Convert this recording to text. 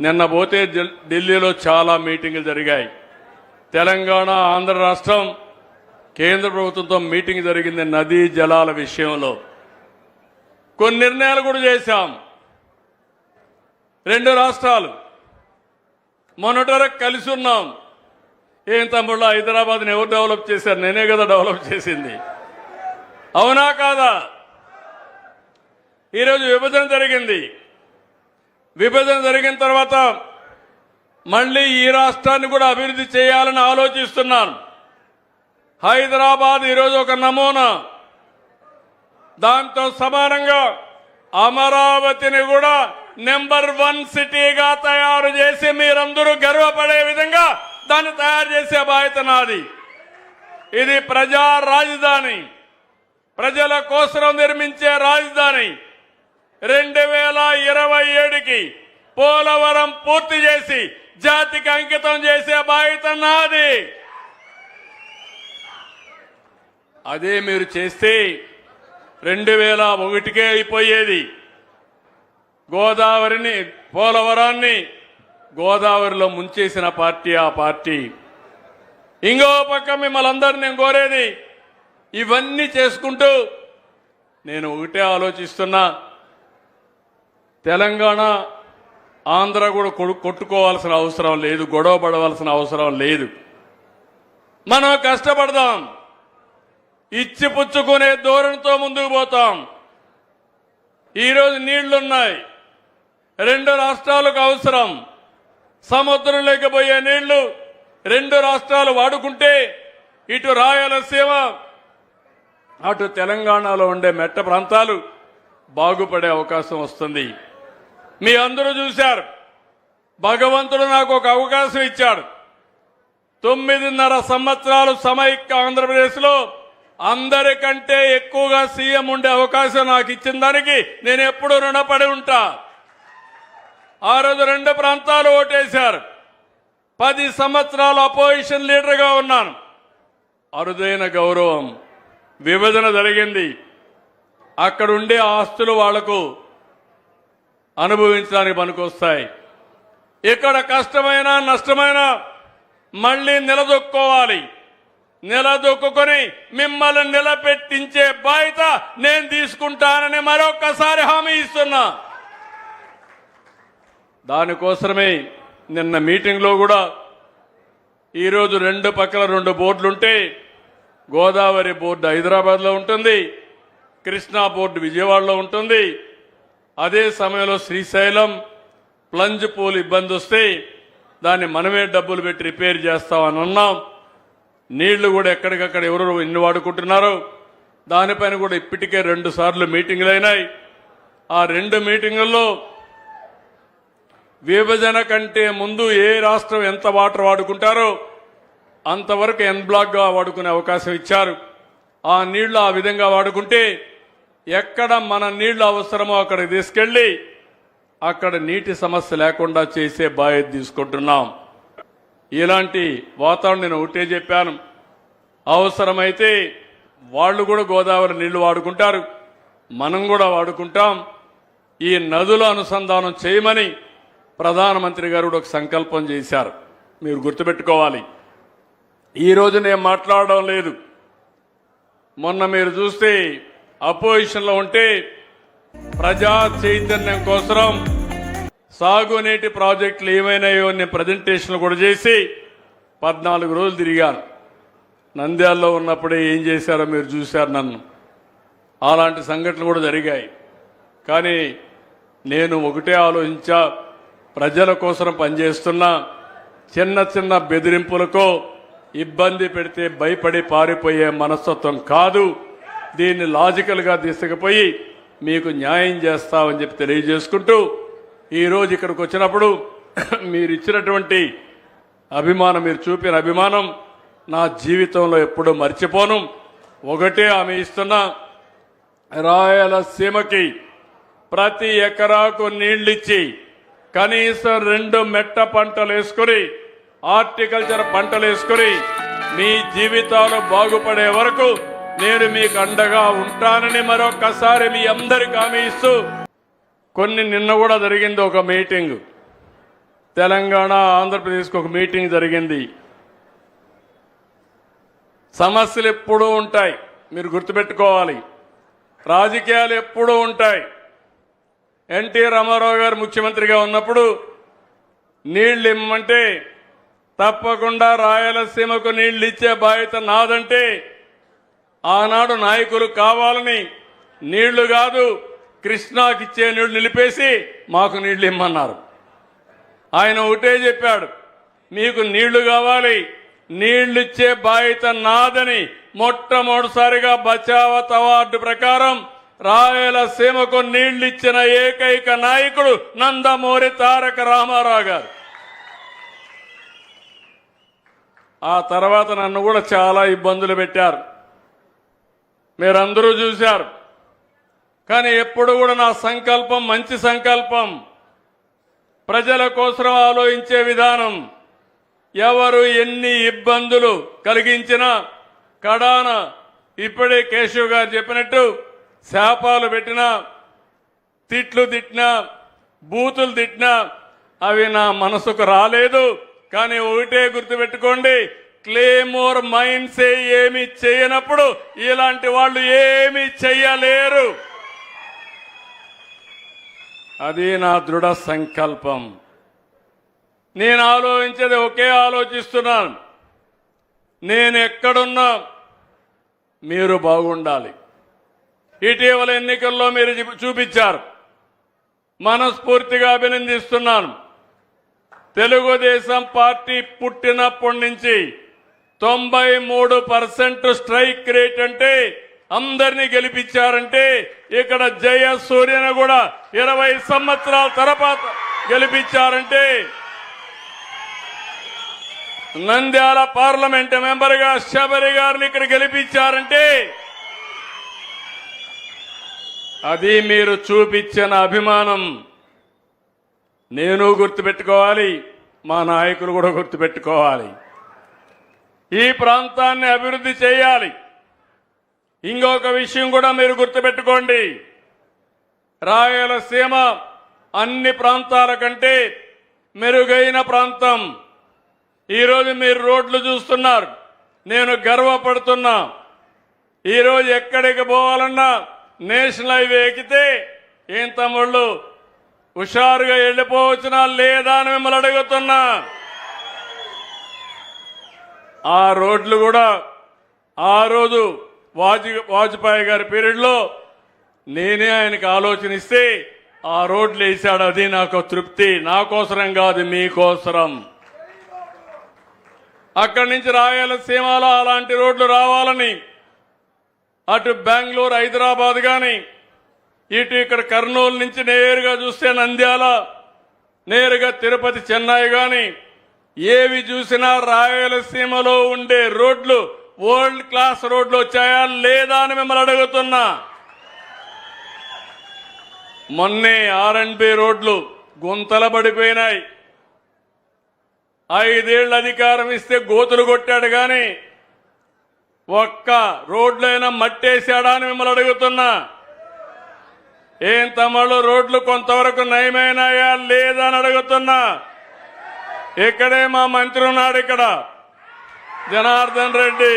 నిన్న పోతే ఢిల్లీలో చాలా మీటింగులు జరిగాయి. తెలంగాణ ఆంధ్ర రాష్ట్రం కేంద్ర ప్రభుత్వంతో మీటింగ్ జరిగింది నదీ జలాల విషయంలో. కొన్ని నిర్ణయాలు కూడా చేశాం. రెండు రాష్ట్రాలు. మొన్నటి కలిసి ఉన్నాం. ఏం తమ్ముళ్ళ హైదరాబాద్ని ఎవరు డెవలప్ చేశారు? నేనే కదా డెవలప్ చేసింది. అవునా కాదా? ఈరోజు విభజన జరిగింది. విభజన జరిగిన తర్వాత మళ్ళీ ఈ రాష్ట్రాన్ని కూడా అభివృద్ధి చేయాలని ఆలోచిస్తున్నాను. హైదరాబాద్ ఈరోజు ఒక నమూనా. దాంతో సమానంగా అమరావతిని కూడా నెంబర్ వన్ సిటీగా తయారు చేసి మీరందరూ గర్వపడే విధంగా దాన్ని తయారు చేసే బాధ్యత నాది. ఇది ప్రజా రాజధాని. ప్రజల కోసం నిర్మించే రాజధాని. రెండు వేల ఇరవై ఏడుకి పోలవరం పూర్తి చేసి జాతికి అంకితం చేసే బాధ్యత నాది. అదే మీరు చేస్తే రెండు వేల ఒకటికే అయిపోయేది. గోదావరిని పోలవరాన్ని గోదావరిలో ముంచేసిన పార్టీ ఆ పార్టీ. ఇంకో పక్క మిమ్మల్ని అందరిని నేను కోరేది ఇవన్నీ చేసుకుంటూ నేను ఒకటే ఆలోచిస్తున్నా. తెలంగాణ ఆంధ్ర కూడా కొట్టుకోవాల్సిన అవసరం లేదు గొడవ పడవలసిన అవసరం లేదు. మనం కష్టపడదాం. ఇచ్చి పుచ్చుకునే ధోరణితో ముందుకు పోతాం. ఈరోజు నీళ్ళున్నాయి. రెండు రాష్ట్రాలకు అవసరం. సముద్రం లేకపోయే నీళ్ళు రెండు రాష్ట్రాలు వాడుకుంటే ఇటు రాయలసీమ అటు తెలంగాణలో ఉండే మెట్ట ప్రాంతాలు బాగుపడే అవకాశం వస్తుంది. మీ అందరూ చూశారు. భగవంతుడు నాకు ఒక అవకాశం ఇచ్చాడు. తొమ్మిదిన్నర సంవత్సరాలు సమైక్య ఆంధ్రప్రదేశ్లో అందరికంటే ఎక్కువగా సీఎం ఉండే అవకాశం నాకు ఇచ్చిన దానికి నేను ఎప్పుడూ రుణపడి ఉంటా. ఆ రోజు రెండు ప్రాంతాలు ఓటేశారు. పది సంవత్సరాలు అపోజిషన్ లీడర్గా ఉన్నాను. అరుదైన గౌరవం. విభజన జరిగింది. అక్కడ ఉండే ఆస్తులు వాళ్ళకు అనుభవించడానికి పనికొస్తాయి. ఇక్కడ కష్టమైన నష్టమైన మళ్ళీ నిలదొక్కోవాలి. నిలదొక్కుని మిమ్మల్ని నిలబెట్టించే బాధ్యత నేను తీసుకుంటానని మరొకసారి హామీ ఇస్తున్నా. దానికోసమే నిన్న మీటింగ్లో కూడా ఈరోజు రెండు పక్కల రెండు బోర్డులుంటే గోదావరి బోర్డు హైదరాబాద్లో ఉంటుంది కృష్ణా బోర్డు విజయవాడలో ఉంటుంది అదే సమయంలో శ్రీశైలం ప్లంజ్ పూల్ ఇబ్బంది వస్తే దాన్ని మనమే డబ్బులు పెట్టి రిపేర్ చేస్తామని అన్నాం. నీళ్ళు కూడా ఎక్కడికక్కడ ఎవరు ఎన్ని వాడుకుంటున్నారో దానిపైన కూడా ఇప్పటికే రెండు సార్లు మీటింగులు అయినాయి. ఆ రెండు మీటింగుల్లో విభజన కంటే ముందు ఏ రాష్ట్రం ఎంత వాటర్ వాడుకుంటారో అంతవరకు ఎన్ బ్లాక్గా వాడుకునే అవకాశం ఇచ్చారు. ఆ నీళ్ళు ఆ విధంగా వాడుకుంటే ఎక్కడ మన నీళ్ళు అవసరమో అక్కడికి తీసుకెళ్ళి అక్కడ నీటి సమస్య లేకుండా చేసే బాధ్యత తీసుకుంటున్నాం. ఇలాంటి వాతావరణం నేను ఒకటే చెప్పాను. అవసరమైతే వాళ్ళు కూడా గోదావరి నీళ్ళు వాడుకుంటారు. మనం కూడా వాడుకుంటాం. ఈ నదుల అనుసంధానం చేయమని ప్రధానమంత్రి గారు ఒక సంకల్పం చేశారు. మీరు గుర్తుపెట్టుకోవాలి. ఈ రోజు నేను మాట్లాడడం లేదు. మొన్న మీరు చూస్తే అపోజిషన్లో ఉంటే ప్రజా చైతన్యం కోసం సాగునీటి ప్రాజెక్టులు ఏమైనాయో నేను ప్రజెంటేషన్లు కూడా చేసి పద్నాలుగు రోజులు తిరిగాను. నంద్యాలలో ఉన్నప్పుడే ఏం చేశారో మీరు చూశారు నన్ను. అలాంటి సంఘటనలు కూడా జరిగాయి. కానీ నేను ఒకటే ఆలోచించా ప్రజల కోసం పనిచేస్తున్నా చిన్న చిన్న బెదిరింపులకో ఇబ్బంది పెడితే భయపడి పారిపోయే మనస్తత్వం కాదు. దీన్ని లాజికల్గా తీసుకుపోయి మీకు న్యాయం చేస్తామని చెప్పి తెలియజేసుకుంటూ ఈరోజు ఇక్కడికి వచ్చినప్పుడు మీరు ఇచ్చినటువంటి అభిమానం మీరు చూపిన అభిమానం నా జీవితంలో ఎప్పుడూ మర్చిపోను. ఒకటే ఆమె ఇస్తున్న రాయలసీమకి ప్రతి ఎకరాకు నీళ్ళిచ్చి కనీసం రెండు మెట్ట పంటలు వేసుకుని హార్టికల్చర్ పంటలు వేసుకుని మీ జీవితాలు బాగుపడే వరకు నేను మీకు అండగా ఉంటానని మరొకసారి మీ అందరికి హామీ ఇస్తూ కొన్ని నిన్న కూడా జరిగింది ఒక మీటింగ్. తెలంగాణ ఆంధ్రప్రదేశ్కి ఒక మీటింగ్ జరిగింది. సమస్యలు ఎప్పుడూ ఉంటాయి మీరు గుర్తుపెట్టుకోవాలి. రాజకీయాలు ఎప్పుడూ ఉంటాయి. ఎన్టీ రామారావు గారు ముఖ్యమంత్రిగా ఉన్నప్పుడు నీళ్ళు ఇమ్మంటే తప్పకుండా రాయలసీమకు నీళ్ళు ఇచ్చే బాధ్యత నాదంటే ఆనాడు నాయకులు కావాలని నీళ్ళు కాదు కృష్ణాకిచ్చే నీళ్ళు నిలిపేసి మాకు నీళ్ళు ఇమ్మన్నారు. ఆయన ఒకటే చెప్పాడు మీకు నీళ్ళు కావాలి నీళ్ళిచ్చే బాధ్యత నాదని మొట్టమొదటిసారిగా బచావత్ అవార్డు ప్రకారం రాయలసీమకు నీళ్ళిచ్చిన ఏకైక నాయకుడు నందమూరి తారక రామారావు గారు. ఆ తర్వాత నన్ను కూడా చాలా ఇబ్బందులు పెట్టారు. మీరందరూ చూశారు. కానీ ఎప్పుడు కూడా నా సంకల్పం మంచి సంకల్పం. ప్రజల కోసం ఆలోచించే విధానం. ఎవరు ఎన్ని ఇబ్బందులు కలిగించినా కడాన ఇప్పుడే కేశవ్ గారు చెప్పినట్టు శాపాలు పెట్టినా తిట్లు తిట్టినా బూతులు తిట్టినా అవి నా మనసుకు రాలేదు. కానీ ఒకటే గుర్తుపెట్టుకోండి క్లేమోర్ మైండ్సే ఏమి చేయనప్పుడు ఇలాంటి వాళ్ళు ఏమి చెయ్యలేరు. అది నా దృఢ సంకల్పం. నేను ఆలోచించేది ఒకే ఆలోచిస్తున్నాను. నేను ఎక్కడున్నా మీరు బాగుండాలి. ఇటీవల ఎన్నికల్లో మీరు చూపించారు. మనస్ఫూర్తిగా అభినందిస్తున్నాను. తెలుగుదేశం పార్టీ పుట్టినప్పటి నుంచి తొంభై మూడు పర్సెంట్ స్ట్రైక్ రేట్ అంటే అందరినీ గెలిపించారంటే ఇక్కడ జయ సూర్యను కూడా ఇరవై సంవత్సరాల తర్వాత గెలిపించారంటే నంద్యాల పార్లమెంట్ మెంబర్గా శబరి గారిని ఇక్కడ గెలిపించారంటే అది మీరు చూపించిన అభిమానం. నేను గుర్తుపెట్టుకోవాలి మా నాయకులు కూడా గుర్తుపెట్టుకోవాలి. ఈ ప్రాంతాన్ని అభివృద్ధి చేయాలి. ఇంకొక విషయం కూడా మీరు గుర్తుపెట్టుకోండి. రాయలసీమ అన్ని ప్రాంతాల కంటే మెరుగైన ప్రాంతం. ఈరోజు మీరు రోడ్లు చూస్తున్నారు. నేను గర్వపడుతున్నా. ఈరోజు ఎక్కడికి పోవాలన్నా నేషనల్ హైవే ఎక్కితే ఏం తమ్ముళ్ళు? హుషారుగా వెళ్ళిపోవచ్చునా లేదా అని మిమ్మల్ని అడుగుతున్నా. ఆ రోడ్లు కూడా ఆ రోజు వాజ్ వాజ్పేయి గారి పీరియడ్లో నేనే ఆయనకు ఆలోచన ఇస్తే ఆ రోడ్లు వేసాడు. అది నాకు తృప్తి. నా కోసరం కాదు మీకోసరం అక్కడి నుంచి రాయలసీమలో అలాంటి రోడ్లు రావాలని అటు బెంగళూరు హైదరాబాద్ కానీ ఇటు ఇక్కడ కర్నూలు నుంచి నేరుగా చూస్తే నంద్యాల నేరుగా తిరుపతి చెన్నై కానీ ఏవి చూసినా రాయలసీమలో ఉండే రోడ్లు వరల్డ్ క్లాస్ రోడ్లు వచ్చాయా లేదా అని మిమ్మల్ని అడుగుతున్నా. మొన్నే ఆర్ అండ్ బి రోడ్లు గుంతల పడిపోయినాయి. ఐదేళ్ళ అధికారం ఇస్తే గోతులు కొట్టాడు కానీ ఒక్క రోడ్లైనా మట్టేశాడా అని మిమ్మల్ని అడుగుతున్నా. ఏం తమ్ముళ్ళు రోడ్లు కొంతవరకు నయమైనాయా లేదా అని అడుగుతున్నా. ఇక్కడే మా మంత్రి ఉన్నాడు ఇక్కడ. జనార్దన్ రెడ్డి.